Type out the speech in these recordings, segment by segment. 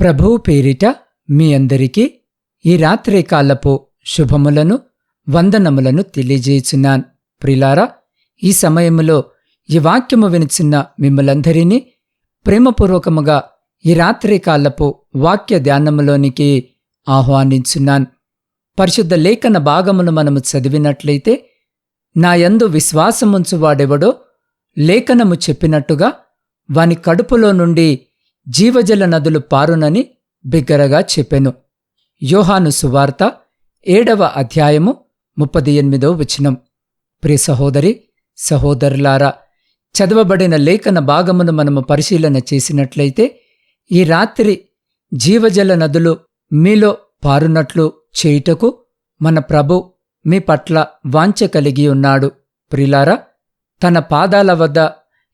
ప్రభువు పేరిట మీ అందరికీ ఈ రాత్రి కాలపు శుభములను వందనములను తెలియజేయుచున్నాను. ప్రిలారా ఈ సమయములో ఈ వాక్యము వినిచున్న మిమ్మలందరినీ ప్రేమపూర్వకముగా ఈ రాత్రి కాలపు వాక్య ధ్యానములోనికి ఆహ్వానించున్నాను. పరిశుద్ధ లేఖన భాగమును మనము చదివినట్లయితే నా యందు విశ్వాసముంచువాడెవడో లేఖనము చెప్పినట్టుగా వాని కడుపులో నుండి జీవజల నదులు పారునని బిగ్గరగా చెప్పెను. యోహాను సువార్త ఏడవ అధ్యాయము ముప్పది ఎనిమిదో వచనం. ప్రియ సహోదరి సహోదరులారా చదవబడిన లేఖన భాగమును మనము పరిశీలన చేసినట్లయితే ఈ రాత్రి జీవజల నదులు మీలో పారునట్లు చేయుటకు మన ప్రభు మీ పట్ల వాంఛ కలిగి ఉన్నాడు. ప్రిలారా తన పాదాల వద్ద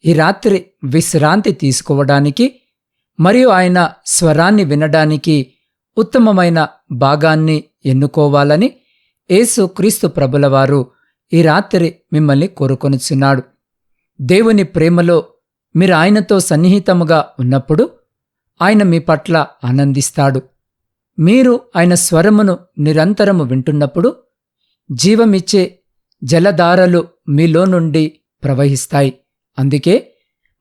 ఈ రాత్రి విశ్రాంతి తీసుకోవడానికి మరియు ఆయన స్వరాన్ని వినడానికి ఉత్తమమైన భాగాన్ని ఎన్నుకోవాలని యేసు క్రీస్తు ప్రభులవారు ఈ రాత్రి మిమ్మల్ని కోరుకొనుచున్నాడు. దేవుని ప్రేమలో మీరు ఆయనతో సన్నిహితముగా ఉన్నప్పుడు ఆయన మీ పట్ల ఆనందిస్తాడు. మీరు ఆయన స్వరమును నిరంతరము వింటున్నప్పుడు జీవమిచ్చే జలధారలు మీలో నుండి ప్రవహిస్తాయి. అందుకే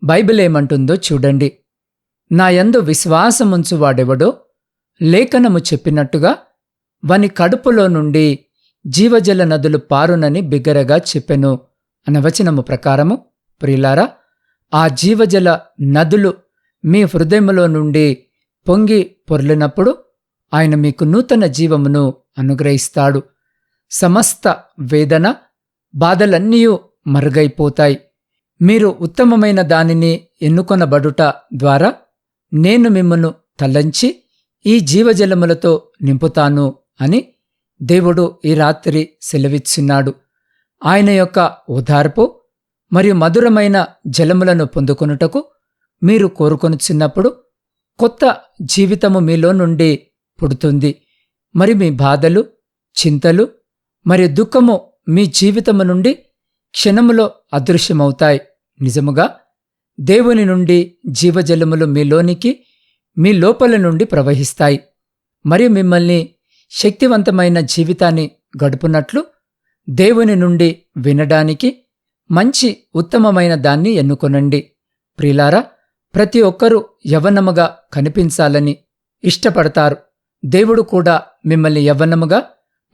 బైబిల్ ఏమంటుందో చూడండి. నా యందు విశ్వాసముంచువాడెవడో లేఖనము చెప్పినట్టుగా వని కడుపులో నుండి జీవజల నదులు పారునని బిగ్గరగా చెప్పెను అనవచనము ప్రకారము. ప్రియులారా ఆ జీవజల నదులు మీ హృదయములో నుండి పొంగి పొర్లినప్పుడు ఆయన మీకు నూతన జీవమును అనుగ్రహిస్తాడు. సమస్త వేదన బాధలన్నీ మరుగైపోతాయి. మీరు ఉత్తమమైన దానిని ఎన్నుకొనబడుట ద్వారా నేను మిమ్మను తలంచి ఈ జీవజలములతో నింపుతాను అని దేవుడు ఈ రాత్రి సెలవిచ్చున్నాడు ఆయన యొక్క ఓదార్పు మరియు మధురమైన జలములను పొందుకొనుటకు మీరు కోరుకొనుచున్నప్పుడు కొత్త జీవితము మీలో నుండి పుడుతుంది. మరి మీ బాధలు చింతలు మరియు దుఃఖము మీ జీవితము నుండి క్షణములో అదృశ్యమవుతాయి. నిజముగా దేవుని నుండి జీవజలములు మీలోనికి మీ లోపల నుండి ప్రవహిస్తాయి. మరియు మిమ్మల్ని శక్తివంతమైన జీవితాన్ని గడుపునట్లు దేవుని నుండి వినడానికి మంచి ఉత్తమమైన దాన్ని ఎన్నుకొనండి. ప్రిలారా ప్రతి ఒక్కరూ యవనముగా కనిపించాలని ఇష్టపడతారు. దేవుడు కూడా మిమ్మల్ని యవ్వనముగా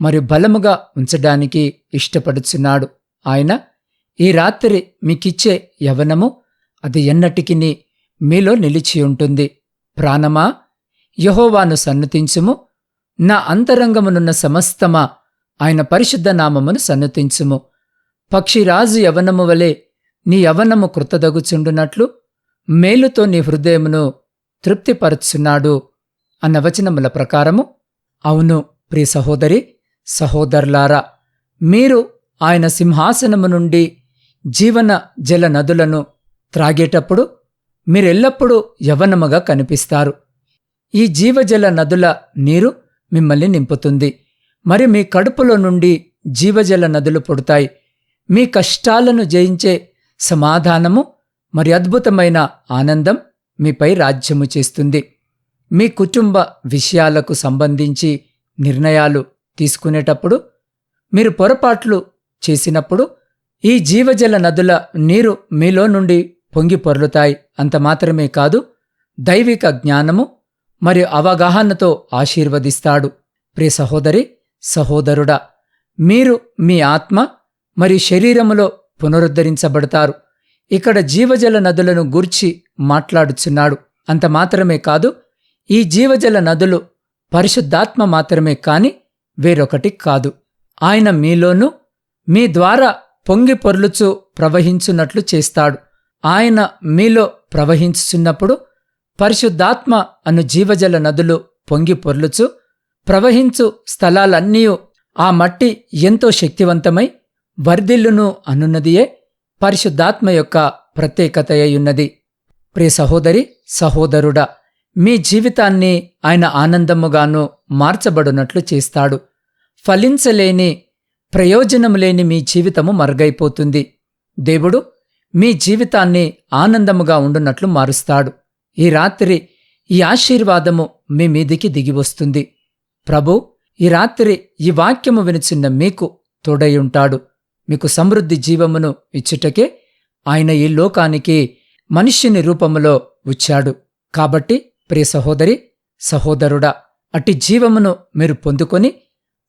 మరియు బలముగా ఉంచడానికి ఇష్టపడుచున్నాడు. ఆయన ఈ రాత్రి మీకిచ్చే యవనము అది ఎన్నటికిని మీలో నిలిచి ఉంటుంది. ప్రాణమా? యహోవాను సన్నతించుము. నా అంతరంగమునున్న సమస్తమా ఆయన పరిశుద్ధ నామమును సన్నతించుము. పక్షిరాజు యవనము వలె నీ యవనము కృతదగుచుండునట్లు మేలుతో నీ హృదయమును తృప్తిపరుచున్నాడు అన్న వచనముల ప్రకారము. అవును ప్రియ సహోదరి సహోదరులారా మీరు ఆయన సింహాసనము నుండి జీవన జల నదులను త్రాగేటప్పుడు మీరెల్లప్పుడూ యవనముగా కనిపిస్తారు. ఈ జీవజల నదుల నీరు మిమ్మల్ని నింపుతుంది. మరి మీ కడుపులో నుండి జీవజల నదులు పుడతాయి. మీ కష్టాలను జయించే సమాధానము మరి అద్భుతమైన ఆనందం మీపై రాజ్యము చేస్తుంది. మీ కుటుంబ విషయాలకు సంబంధించి నిర్ణయాలు తీసుకునేటప్పుడు మీరు పొరపాట్లు చేసినప్పుడు ఈ జీవజల నదుల నీరు మీలో నుండి పొంగి అంతమాత్రమే అంత మాత్రమే కాదు దైవిక జ్ఞానము మరియు అవగాహనతో ఆశీర్వదిస్తాడు. ప్రియ సహోదరి సహోదరుడా మీరు మీ ఆత్మ మరియు శరీరములో పునరుద్ధరించబడతారు. ఇక్కడ జీవజల నదులను గూర్చి మాట్లాడుచున్నాడు. అంత మాత్రమే కాదు ఈ జీవజల నదులు పరిశుద్ధాత్మ మాత్రమే కాని వేరొకటి కాదు. ఆయన మీలోనూ మీ ద్వారా పొంగి పొర్లుచు ప్రవహించున్నట్లు చేస్తాడు. ఆయన మీలో ప్రవహించుచున్నప్పుడు పరిశుద్ధాత్మ అను జీవజల నదులు పొంగి పొర్లుచు ప్రవహించు స్థలాలన్నీ ఆ మట్టి ఎంతో శక్తివంతమై వర్ధిల్లును అనున్నదియే పరిశుద్ధాత్మ యొక్క ప్రత్యేకతయ్యున్నది ప్రియ సహోదరి సహోదరుడా మీ జీవితాన్ని ఆయన ఆనందముగాను మార్చబడునట్లు చేస్తాడు. ఫలించలేని ప్రయోజనం లేని మీ జీవితము మరుగైపోతుంది. దేవుడు మీ జీవితాన్ని ఆనందముగా ఉండునట్లు మారుస్తాడు. ఈ రాత్రి ఈ ఆశీర్వాదము మీ మీదికి దిగివస్తుంది ప్రభు ఈ రాత్రి ఈ వాక్యము వినిచిన్న మీకు తోడైంటాడు మీకు సమృద్ధి జీవమును ఇచ్చుటకే ఆయన ఈ లోకానికి మనిషిని రూపములో వచ్చాడు కాబట్టి ప్రియ సహోదరి సహోదరుడా అట్టి జీవమును మీరు పొందుకొని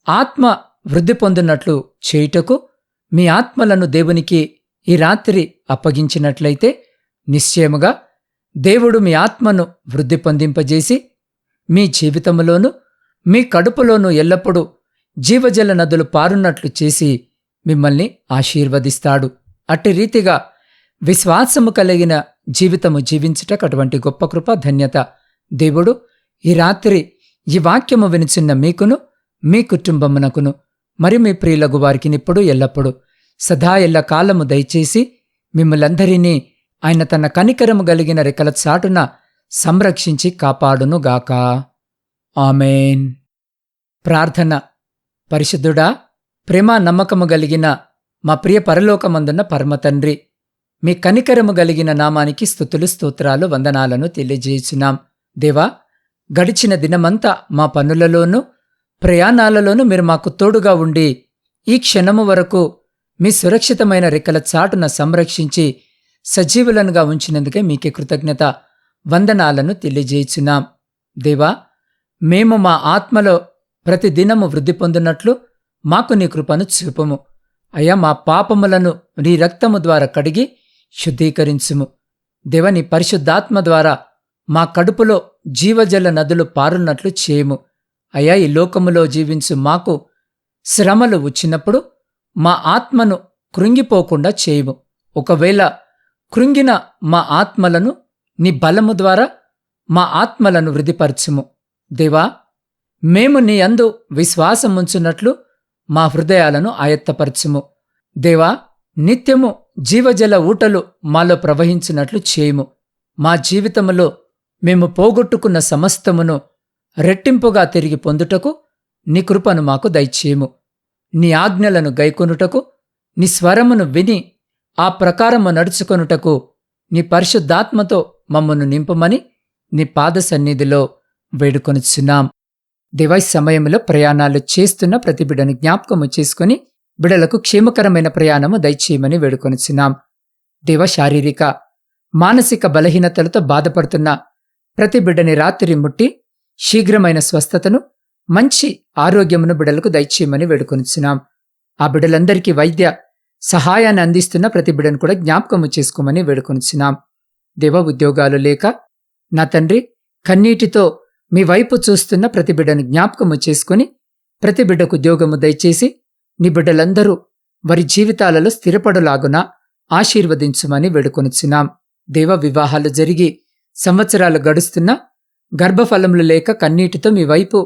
ఆత్మ వృద్ధి పొందినట్లు చేయుటకు మీ ఆత్మలను దేవునికి ఈ రాత్రి అప్పగించినట్లయితే నిశ్చయముగా దేవుడు మీ ఆత్మను వృద్ధి పొందింపజేసి మీ జీవితములోనూ మీ కడుపులోనూ ఎల్లప్పుడూ జీవజల నదులు పారున్నట్లు చేసి మిమ్మల్ని ఆశీర్వదిస్తాడు. అట్టి రీతిగా విశ్వాసము కలిగిన జీవితము జీవించుటకు అటువంటి గొప్ప కృప ధన్యత దేవుడు ఈ రాత్రి ఈ వాక్యము వినిచిన్న మీకును మీ కుటుంబమునకును మరి మీ ప్రియులగు వారికి ఇప్పుడు ఎల్లప్పుడూ సదా ఎల్ల కాలము దయచేసి మిమ్మలందరినీ ఆయన తన కనికరము గలిగిన రెక్కల చాటున సంరక్షించి కాపాడునుగాక. ఆమెన్. ప్రార్థన. పరిశుద్ధుడా ప్రేమ నమ్మకము గలిగిన మా ప్రియ పరలోకమందున్న పరమతండ్రి మీ కనికరము గలిగిన నామానికి స్థుతులు స్తోత్రాలు వందనాలను తెలియజేయుచున్నాం. దేవా గడిచిన దినమంతా మా పనులలోనూ ప్రయాణాలలోనూ మీరు మాకు తోడుగా ఉండి ఈ క్షణము వరకు మీ సురక్షితమైన రెక్కల చాటున సంరక్షించి సజీవులనుగా ఉంచినందుకే మీకే కృతజ్ఞత వందనాలను తెలియజేయుచున్నాం. దేవా మేము మా ఆత్మలో ప్రతిదినము వృద్ధి పొందినట్లు మాకు నీ కృపను చూపము. అయ్యా మా పాపములను నీ రక్తము ద్వారా కడిగి శుద్ధీకరించుము. దేవ నీ పరిశుద్ధాత్మ ద్వారా మా కడుపులో జీవజల నదులు పారున్నట్లు చేయము. అయ్యా ఈ లోకములో జీవించు మాకు శ్రమలు వచ్చినప్పుడు మా ఆత్మను కృంగిపోకుండా చేయము. ఒకవేళ కృంగిన మా ఆత్మలను నీ బలము ద్వారా మా ఆత్మలను వృద్ధిపరచుము. దేవా మేము నీ అందు విశ్వాసముంచున్నట్లు మా హృదయాలను ఆయత్తపరచుము. దేవా నిత్యము జీవజల ఊటలు మాలో ప్రవహించినట్లు చేయము. మా జీవితములో మేము పోగొట్టుకున్న సమస్తమును రెట్టింపుగా తిరిగి పొందుటకు నీ కృపను మాకు దయచేయము. నీ ఆజ్ఞలను గైకొనుటకు నీ స్వరమును విని ఆ ప్రకారము నడుచుకొనుటకు నీ పరిశుద్ధాత్మతో మమ్మను నింపమని నీ పాద సన్నిధిలో వేడుకొనుచున్నాం. దివై సమయంలో ప్రయాణాలు చేస్తున్న ప్రతి బిడ్డను జ్ఞాపకము చేసుకుని బిడలకు క్షేమకరమైన ప్రయాణము దయచేయమని వేడుకొనుచున్నాం. దివ శారీరక మానసిక బలహీనతలతో బాధపడుతున్న ప్రతి బిడ్డని రాత్రి ముట్టి శీఘ్రమైన స్వస్థతను మంచి ఆరోగ్యమును బిడలకు దయచేయమని వేడుకొనుచున్నాం. ఆ బిడలందరికీ వైద్య సహాయాన్ని అందిస్తున్న ప్రతి బిడను కూడా జ్ఞాపకము చేసుకోమని వేడుకొనుచున్నాం. దేవ ఉద్యోగాలు లేక నా తండ్రి కన్నీటితో మీ వైపు చూస్తున్న ప్రతి బిడ్డను జ్ఞాపకము చేసుకుని ప్రతి బిడ్డకు ఉద్యోగము దయచేసి నీ బిడ్డలందరూ వారి జీవితాలలో స్థిరపడులాగున ఆశీర్వదించుమని వేడుకొనుచున్నాం. దేవ వివాహాలు జరిగి సంవత్సరాలు గడుస్తున్నా గర్భఫలములు లేక కన్నీటితో మీ వైపు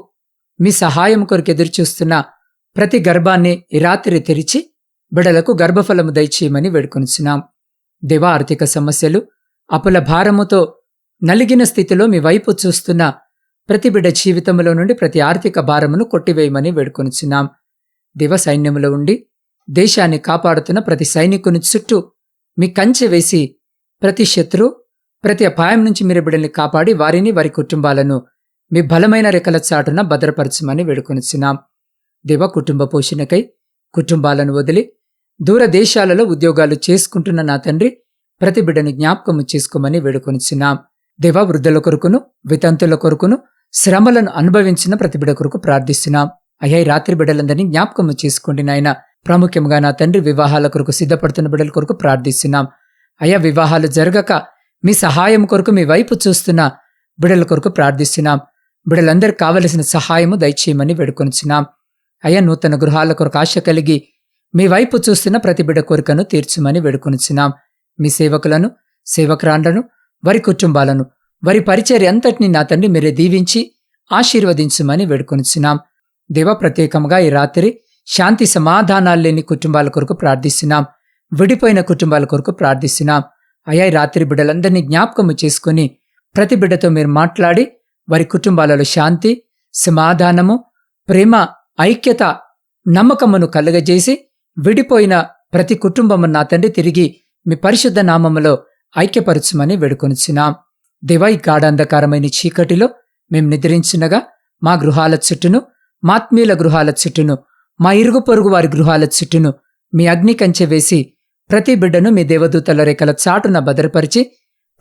మీ సహాయం కొరకు ఎదురుచూస్తున్న ప్రతి గర్భాన్ని రాత్రి తెరిచి బిడలకు గర్భఫలము దయచేయమని వేడుకొనిచున్నాం. దేవ ఆర్థిక సమస్యలు అపుల భారముతో నలిగిన స్థితిలో మీ వైపు చూస్తున్న ప్రతి బిడ జీవితంలో నుండి ప్రతి ఆర్థిక భారమును కొట్టివేయమని వేడుకొనిచున్నాం. దివ సైన్యములో ఉండి దేశాన్ని కాపాడుతున్న ప్రతి సైనికుని చుట్టూ మీ కంచె వేసి ప్రతి శత్రు ప్రతి అపాయం నుంచి మీరు బిడ్డల్ని కాపాడి వారిని వారి కుటుంబాలను మీ బలమైన రెక్కల చాటున భద్రపరచమని వేడుకొనుచున్నాం. దివ కుటుంబ పోషణకై కుటుంబాలను వదిలి దూరదేశాలలో ఉద్యోగాలు చేసుకుంటున్న నా తండ్రి ప్రతి బిడ్డను జ్ఞాపకము చేసుకోమని వేడుకొనిచున్నాం. దేవ వృద్ధుల కొరకును వితంతుల కొరకును శ్రమలను అనుభవించిన ప్రతి బిడ్డ కొరకు ప్రార్థిస్తున్నాం. అయ్యా రాత్రి బిడ్డలందరినీ జ్ఞాపకము చేసుకోండి నాయన. ప్రాముఖ్యంగా నా తండ్రి వివాహాల కొరకు సిద్ధపడుతున్న బిడ్డల కొరకు ప్రార్థిస్తున్నాం. అయ్యా వివాహాలు జరగక మీ సహాయం కొరకు మీ వైపు చూస్తున్న బిడ్డల కొరకు ప్రార్థిస్తున్నాం. బిడలందరూ కావలసిన సహాయము దయచేయమని వేడుకొనిచున్నాం. అయ్యా నూతన గృహాల కొరకు ఆశ కలిగి మీ వైపు చూస్తున్న ప్రతి బిడ కోరికను తీర్చుమని వేడుకొనిచున్నాం. మీ సేవకులను సేవకురాండ్లను వారి కుటుంబాలను వారి పరిచర్య అంతటిని నా తండ్రి మీరే దీవించి ఆశీర్వదించుమని వేడుకొనిచున్నాం. దేవ ప్రత్యేకంగా ఈ రాత్రి శాంతి సమాధానాలు లేని కుటుంబాల కొరకు ప్రార్థిస్తున్నాం. విడిపోయిన కుటుంబాల కొరకు ప్రార్థిస్తున్నాం. అయ్యా ఈ రాత్రి బిడ్డలందరినీ జ్ఞాపకము చేసుకుని ప్రతి బిడ్డతో మీరు మాట్లాడి వారి కుటుంబాలలో శాంతి సమాధానము ప్రేమ ఐక్యత నమ్మకమును కలుగజేసి విడిపోయిన ప్రతి కుటుంబము నా తండ్రి తిరిగి మీ పరిశుద్ధ నామములో ఐక్యపరచుమని వేడుకొనిచున్నాం. దివై గాఢాంధకారమైన చీకటిలో మేం నిద్రించినగా మా గృహాల చుట్టూను మాత్మీయుల గృహాల చుట్టూను మా ఇరుగు పొరుగు వారి గృహాల చుట్టూను మీ అగ్ని కంచె వేసి ప్రతి బిడ్డను మీ దేవదూతల రేఖల చాటున భద్రపరిచి